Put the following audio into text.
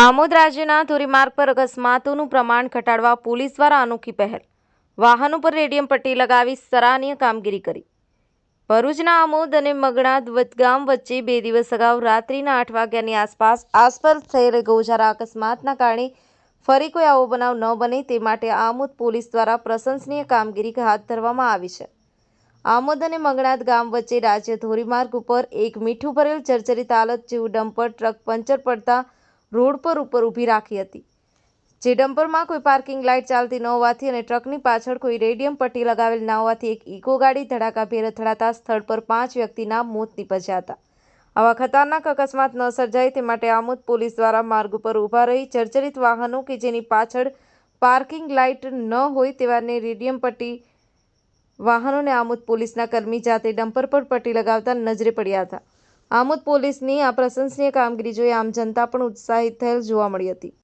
આમોદ રાજ્યના ધોરીમાર્ગ પર અકસ્માતોનું પ્રમાણ ઘટાડવા પોલીસ દ્વારા અનોખી પહેલ. વાહનો પર રેડિયમ પટ્ટી લગાવી સરાહનીય કામગીરી કરી. ભરૂચના આમોદ અને મગણાદ વચ- ગામ વચ્ચે બે દિવસ અગાઉ રાત્રિના આઠ વાગ્યાની આસપાસ આસપાસ થયેલ ગોજારા અકસ્માતના કારણે ફરી કોઈ આવો બનાવ ન બને તે માટે આમોદ પોલીસ દ્વારા પ્રશંસનીય કામગીરી હાથ ધરવામાં આવી છે. આમોદ અને મગણાદ ગામ વચ્ચે રાજ્ય ધોરીમાર્ગ ઉપર એક મીઠું ભરેલ જર્જરિત હાલત જેવું ડમ્પર, ટ્રક પંચર પડતા રોડ પર ઉપર ઊભી રાખી હતી. જે ડમ્પરમાં કોઈ પાર્કિંગ લાઇટ ચાલતી ન હોવાથી અને ટ્રકની પાછળ કોઈ રેડિયમ પટ્ટી લગાવેલ ના હોવાથી એક ઇકો ગાડી ધડાકાભેર અથડાતા સ્થળ પર પાંચ વ્યક્તિના મોત નીપજ્યા હતા આવા ખતરનાક અકસ્માત ન સર્જાય તે માટે આમોદ પોલીસ દ્વારા માર્ગ ઉપર ઊભા રહી જર્જરિત વાહનો કે જેની પાછળ પાર્કિંગ લાઇટ ન હોય તેવાને રેડિયમ પટ્ટી વાહનોને આમોદ પોલીસના કર્મી જાતે ડમ્પર પર પટ્ટી લગાવતા નજરે પડ્યા હતા. આમોદ પોલીસની આ પ્રશંસનીય કામગીરી જોઈ આમ જનતા પણ ઉત્સાહિત થયેલ જોવા મળી હતી.